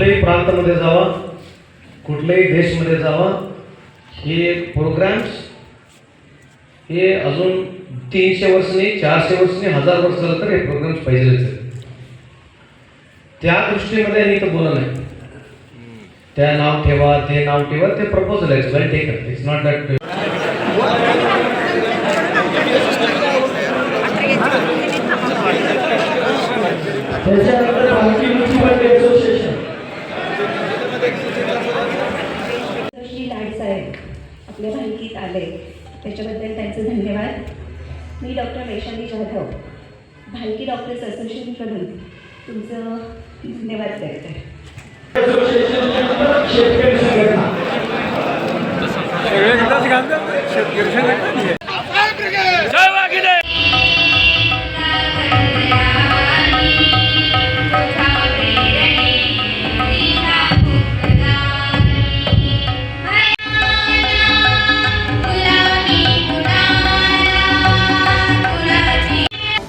कुठल्याही प्रांतामध्ये जावा कुठल्याही देशमध्ये जावा हे प्रोग्राम्स हे अजून तीनशे वर्ष नाही चारशे वर्ष नाही हजार वर्ष झालं तर हे प्रोग्राम्स पाहिजेच आहेत. त्या दृष्टीमध्ये मी इथं बोलत नाही. त्या नाव ठेवा ते नाव ठेवा ते प्रपोजल आहे well taken it's not that त्याच्यानंतर आपल्या भालकीत आले. त्याच्याबद्दल त्यांचे धन्यवाद. मी डॉक्टर वैशाली जाधव भालकी डॉक्टर्स असोसिएशनकडून तुमचं धन्यवाद करते. असोसिएशन शेतकरी